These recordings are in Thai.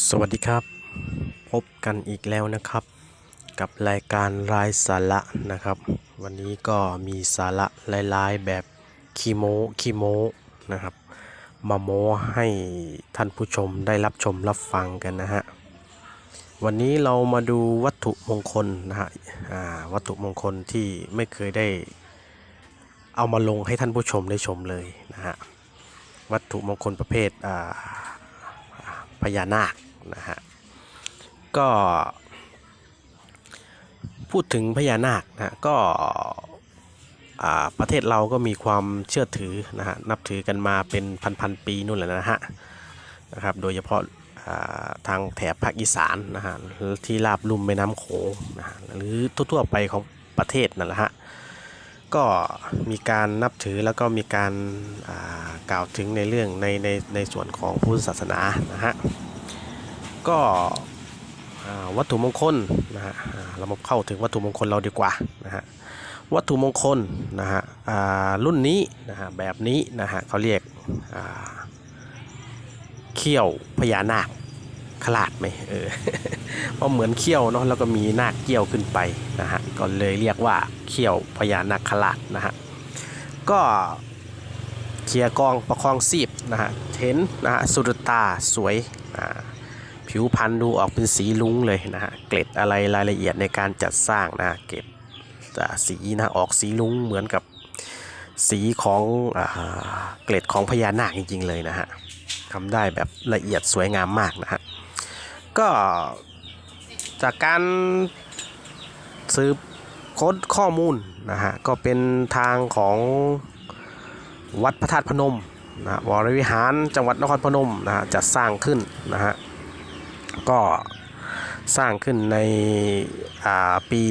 สวัสดีครับ พบกันอีกแล้วนะครับ กับรายการรายสาระนะครับ วันนี้ก็มีสาระหลายๆแบบคีโมคีโมนะครับมาโมให้ท่านผู้ชมได้รับชมรับฟังกันนะฮะวันนี้เรามาดูวัตถุมงคลนะฮะวัตถุมงคลที่ไม่เคยได้เอามาลงให้ท่านผู้ชมได้ชมเลยนะฮะวัตถุมงคลประเภทอ่า พญานาคนะฮะก็พูดถึงพญานาคนะฮะก็ประเทศเราก็มีความเชื่อถือนะฮะนับถือกันมาเป็นพันๆปีนู่นแหละนะฮะนะครับโดยเฉพาะทางแถบภาคอีสานนะฮะที่ราบลุ่มแม่น้ำโขงนะฮะหรือทั่วๆไปของประเทศนั่นแหละฮะ ก็มีการนับถือแล้วก็มีการกล่าวถึงในเรื่องในในในส่วนของพุทธศาสนานะฮะก็วัตถุมงคลนะฮะเรามาเข้าถึงวัตถุมงคลเราดีกว่านะฮะวัตถุมงคลนะฮะรุ่นนี้นะฮะแบบนี้นะฮะเขาเรียกเขี้ยวพญานาค ขลาดไหมเออเพราะเหมือนเขี้ยวเนาะแล้วก็มีนาคเกี้ยวขึ้นไปนะฮะก็เลยเรียกว่าเขี้ยวพญานาคขลาดนะฮะก็เคลียร์กองประคองซีบนะฮะเห็นนะฮะสุดตาสวยอ่าผิวพรรณดูออกเป็นสีลุ้งเลยนะฮะเกล็ดอะไรรายละเอียดในการจัดสร้างนะเกล็ดสีนะออกสีลุ้งเหมือนกับสีของอเกล็ดของพญานาคจริงๆเลยนะฮะทำได้แบบละเอียดสวยงามมากนะฮะ ก็จากการสืบค้นข้อมูลนะฮะก็เป็นทางของวัดพระธาตุพนมนะวรวิหารจังหวัดนครพนมนะฮะจัดสร้างขึ้นนะฮะก็สร้างขึ้นในอ่าปี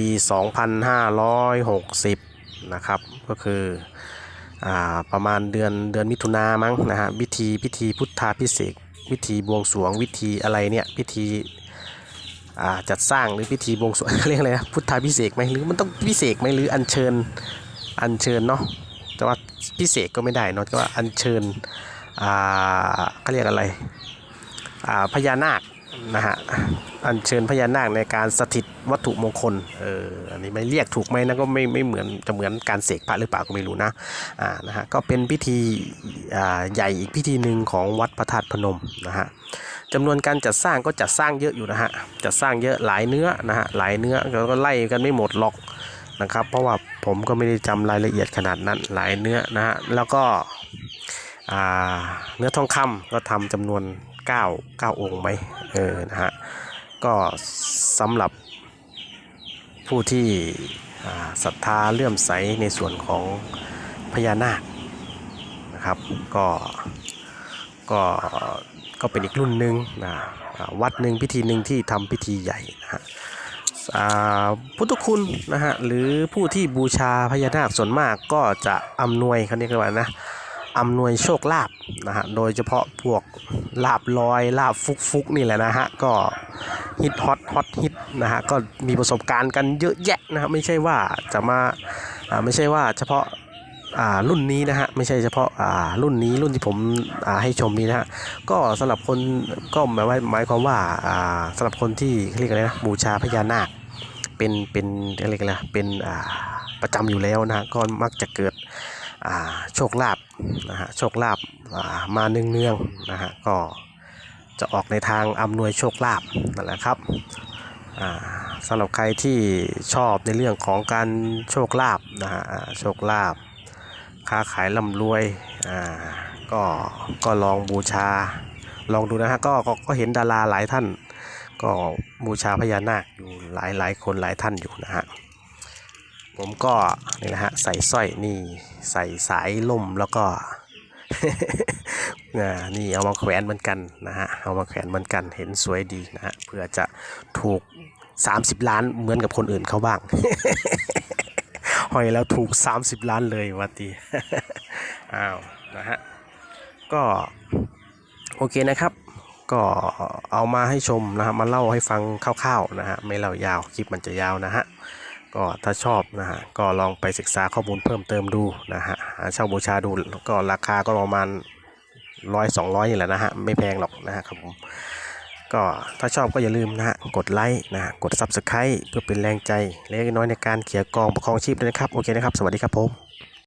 2560 นะครับ ก็คืออ่าประมาณเดือนเดือนมิถุนามั้งนะฮะพิธีพิธีพุทธาพิเศษ วิธีบวงสรวงวิธีอะไรเนี่ยพิธีจัดสร้างหรือพิธีบวงสรวงเรียกอะไรนะพุทธาพิเศษไหมหรือมันต้องพิเศษไหมหรืออัญเชิญอัญเชิญเนาะแต่ว่าพิเศษก็ไม่ได้เนาะก็ว่าอัญเชิญเขาเรียกอะไรพญานาค นะฮะอัญเชิญพญานาคในการสถิตวัตถุมงคลเอออันนี้ไม่เรียกถูกไหมนะก็ไม่ไม่เหมือนจะเหมือนการเสกพระหรือเปล่าก็ไม่รู้นะอ่านะฮะก็เป็นพิธีอ่าใหญ่อีกพิธีหนึ่งของวัดพระธาตุพนมนะฮะจำนวนการจัดสร้างก็จัดสร้างเยอะอยู่นะฮะจัดสร้างเยอะหลายเนื้อนะฮะหลายเนื้อเราก็ไล่กันไม่หมดหรอกนะครับ เพราะว่าผมก็ไม่ได้จำรายละเอียดขนาดนั้นหลายเนื้อนะฮะแล้วก็เนื้อทองคำก็ทำจำนวน 9 9 องค์ไหมเออนะฮะก็สำหรับผู้ที่ศรัทธาเลื่อมใสในส่วนของพญานาคนะครับก็ก็ก็เป็นอีกรุ่นหนึ่งนะวัดหนึ่งพิธีหนึ่งที่ทำพิธีใหญ่นะฮะพุทธคุณนะฮะหรือผู้ที่บูชาพญานาคส่วนมากก็จะอำนวยเขาเรียกว่านะ อำนวยโชคลาภนะฮะ โดยเฉพาะพวกลาบลอยลาบฟุกฟุกนี่แหละนะฮะ ก็ฮิตฮอตฮอตฮิตนะฮะ ก็มีประสบการณ์กันเยอะแยะนะฮะ ไม่ใช่ว่าจะมาไม่ใช่ว่าเฉพาะรุ่นนี้นะฮะ ไม่ใช่เฉพาะรุ่นนี้รุ่นที่ผมให้ชมนี้นะฮะ ก็สำหรับคนก็หมายว่าหมายความว่าอ่าสำหรับคนที่เรียกอะไรนะบูชาพญานาคเป็นเป็นอะไรกันนะเป็นประจำอยู่แล้วนะฮะก็มักจะเกิด โชคลาภนะฮะโชคลาภมาเนืองๆนะฮะก็จะออกในทางอำนวยโชคลาภนั่นแหละครับสำหรับใครที่ชอบในเรื่องของการโชคลาภนะฮะโชคลาภค้าขายร่ำรวยก็ก็ลองบูชาลองดูนะฮะก็ก็ก็เห็นดาราหลายท่าน ก็บูชาพญานาคอยู่หลายหลายคนหลายท่านอยู่นะฮะ ผมก็นี่นะฮะใส่สร้อยนี่ใส่สายล่มแล้วก็นี่เอามาแขวนเหมือนกันนะฮะเอามาแขวนเหมือนกันเห็นสวยดีนะฮะเพื่อจะถูก 30 ล้านเหมือนกับคนอื่นเขาบ้างหอยแล้วถูก 30 ล้านเลยวัตีอ้าวนะฮะก็โอเคนะครับก็เอามาให้ชมนะฮะมาเล่าให้ฟังคร่าวๆนะฮะไม่เล่ายาวคลิปมันจะยาวนะฮะ ก็ถ้าชอบนะฮะก็ลองไปศึกษาข้อมูลเพิ่มเติมดูนะฮะหาเช่าบูชาดูแล้วก็ราคาก็ประมาณร้อยสองร้อยนี่แหละนะฮะไม่แพงหรอกนะฮะครับผมก็ถ้าชอบก็อย่าลืมนะฮะกดไลค์นะฮะกด Subscribe เพื่อเป็นแรงใจเล็กน้อยในการเขียกองประคองชีพด้วยนะครับ โอเคนะครับ สวัสดีครับผม